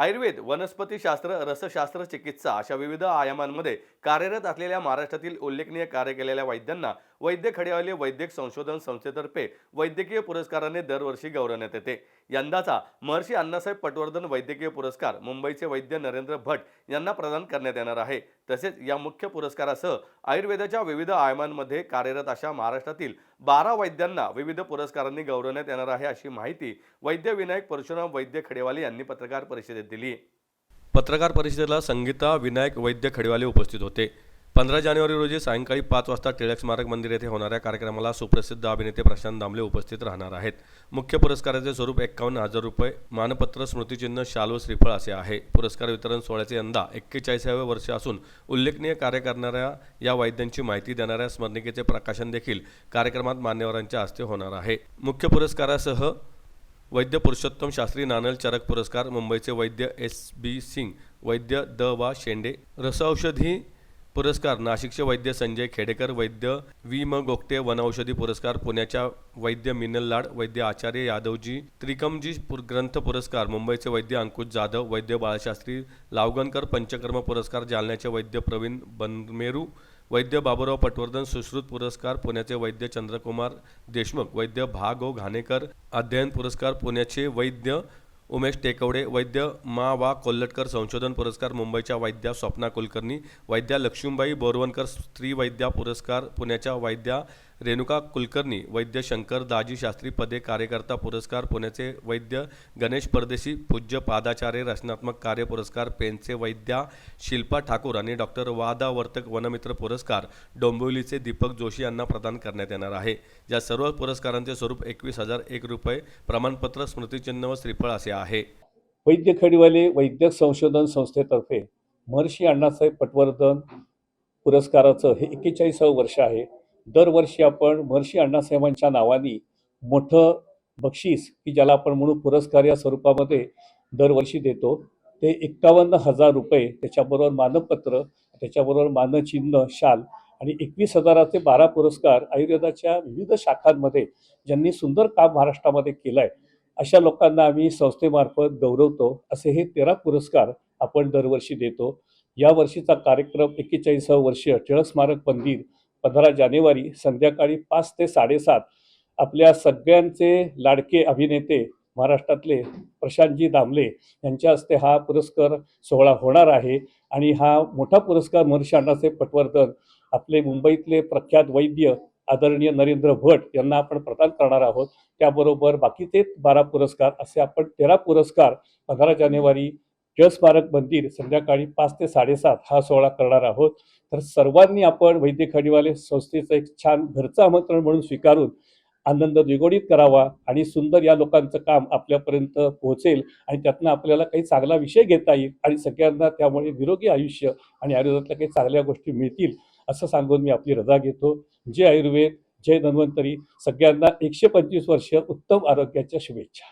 आयुर्वेद वनस्पतीशास्त्र रसशास्त्र चिकित्सा अशा विविध आयामांमध्ये कार्यरत असलेल्या महाराष्ट्रातील उल्लेखनीय कार्य केलेल्या वैद्यांना वैद्य खडेवाले वैद्यक संशोधन संस्थेतर्फे वैद्यकीय पुरस्काराने दरवर्षी गौरवण्यात येते. यंदाचा महर्षी अण्णासाहेब पटवर्धन वैद्यकीय पुरस्कार मुंबईचे वैद्य नरेंद्र भट यांना प्रदान करण्यात येणार आहे. तसेच या मुख्य पुरस्कारासह आयुर्वेदाच्या विविध आयामांमध्ये कार्यरत अशा महाराष्ट्रातील बारा वैद्यांना विविध पुरस्कारांनी गौरवण्यात येणार आहे अशी माहिती वैद्य विनायक परशुराम वैद्य खडेवाले यांनी पत्रकार परिषदेत दिली. पत्रकार परिषदेला संगीता विनायक वैद्य खडेवाले उपस्थित होते. पंधरा जानेवारी रोजी सायंकाळी पाच वाजता टिळक स्मारक मंदिर येथे होणाऱ्या कार्यक्रमाला सुप्रसिद्ध अभिनेते प्रशांत दामले उपस्थित राहणार आहेत. मुख्य पुरस्काराचे स्वरूप एक्कावन्न हजार रुपये मानपत्र स्मृतिचिन्ह शाल व श्रीफळ असे आहे. पुरस्कार वितरण सोहळ्याचे यंदा एक्केचाळीसाव्या वर्ष असून उल्लेखनीय कार्य करणाऱ्या या वैद्यांची माहिती देणाऱ्या स्मरणिकेचे प्रकाशन देखील कार्यक्रमात मान्यवरांच्या हस्ते होणार आहे. मुख्य पुरस्कारासह वैद्य पुरुषोत्तम शास्त्री नानल चरक पुरस्कार मुंबईचे वैद्य एस बी सिंग वैद्य द वा शेंडे रसऔषधी पुरस्कार नाशिकचे वैद्य संजय खेडेकर वैद्य वी. म. गोगटे वनौषधी पुरस्कार पुण्याच्या वैद्य मिनल लाड वैद्य आचार्य यादवजी त्रिकमजी पुर ग्रंथ पुरस्कार मुंबईचे वैद्य अंकुश जाधव वैद्य बाळशास्त्री लावगणकर पंचकर्म पुरस्कार जालन्याचे वैद्य प्रवीण बनमेरू वैद्य बाबुराव पटवर्धन सुश्रुत पुरस्कार पुण्याचे वैद्य चंद्रकुमार देशमुख वैद्य भा गो घाणेकर अध्ययन पुरस्कार पुण्याचे वैद्य उमेश टेकवडे वैद्य मा वा कोल्हटकर संशोधन पुरस्कार मुंबईच्या वैद्या स्वप्ना कुलकर्णी वैद्या लक्ष्मीबाई बोरवणकर स्त्री वैद्या पुरस्कार पुण्याच्या वैद्या रेणुका कुलकर्णी वैद्य शंकर दाजी शास्त्री पदे कार्यकर्ता पुरस्कार पुण्याचे वैद्य गणेश परदेशी पूज्य पादाचार्य रचनात्मक कार्य पुरस्कार पेनचे वैद्या शिल्पा ठाकूर आणि डॉक्टर वादा वर्तक वनमित्र पुरस्कार डोंबिवलीचे दीपक जोशी यांना प्रदान करण्यात येणार आहे. या सर्व पुरस्कारांचे स्वरूप एकवीस हजार एक रुपये प्रमाणपत्र स्मृतिचिन्ह व श्रीफळ असे आहे. वैद्य खडीवाले वैद्यक संशोधन संस्थेतर्फे महर्षी अण्णासाहेब पटवर्धन पुरस्काराचं हे एक्केचाळीसावं वर्ष आहे. दरवर्षी आपण महर्षी अण्णासाहेबांच्या नावाने मोठं बक्षीस की ज्याला आपण म्हणू पुरस्कार या स्वरूपामध्ये दरवर्षी देतो. ते एक्कावन्न हजार रुपये त्याच्याबरोबर मानपत्र त्याच्याबरोबर मानचिन्ह शाल आणि एकवीस हजाराचे बारा पुरस्कार आयुर्वेदाच्या विविध शाखांमध्ये ज्यांनी सुंदर काम महाराष्ट्रामध्ये केलं आहे अशा लोकांना आम्ही संस्थेमार्फत गौरवतो. असे हे तेरा पुरस्कार आपण दरवर्षी देतो. या वर्षीचा कार्यक्रम एक्केचाळीसावं वर्ष टिळक स्मारक मंदिर पंधरा जानेवारी संध्याकाळी पाच ते साडेसात आपल्या सगळ्यांचे लाडके अभिनेते महाराष्ट्रातले प्रशांतजी दामले यांच्या हस्ते हा पुरस्कार सोहळा होणार आहे. आणि हा मोठा पुरस्कार महर्षी अण्णासाहेब पटवर्धन आपले मुंबईतले प्रख्यात वैद्य आदरणीय नरेंद्र भट यांना आपण प्रदान करणार आहोत. त्याबरोबर बाकीचे बारा पुरस्कार असे आपण तेरा पुरस्कार पंधरा जानेवारी टिळक स्मारक मंदिर संध्याकाळी पाच ते साडेसात हा सोहळा करणार आहोत. तर सर्वांनी आपण वैद्य खडीवाले संस्थेचं एक छान घरचं आमंत्रण म्हणून स्वीकारून आनंद द्विगुणित करावा आणि सुंदर या लोकांचं काम आपल्यापर्यंत पोहोचेल आणि त्यातनं आपल्याला काही चांगला विषय घेता येईल आणि सगळ्यांना त्यामुळे निरोगी आयुष्य आणि आयुर्वेदातल्या काही चांगल्या गोष्टी मिळतील असं सांगून मी आपली रजा घेतो. जय आयुर्वेद जय धन्वंतरी. सगळ्यांना एकशे पंचवीस वर्ष उत्तम आरोग्याच्या शुभेच्छा.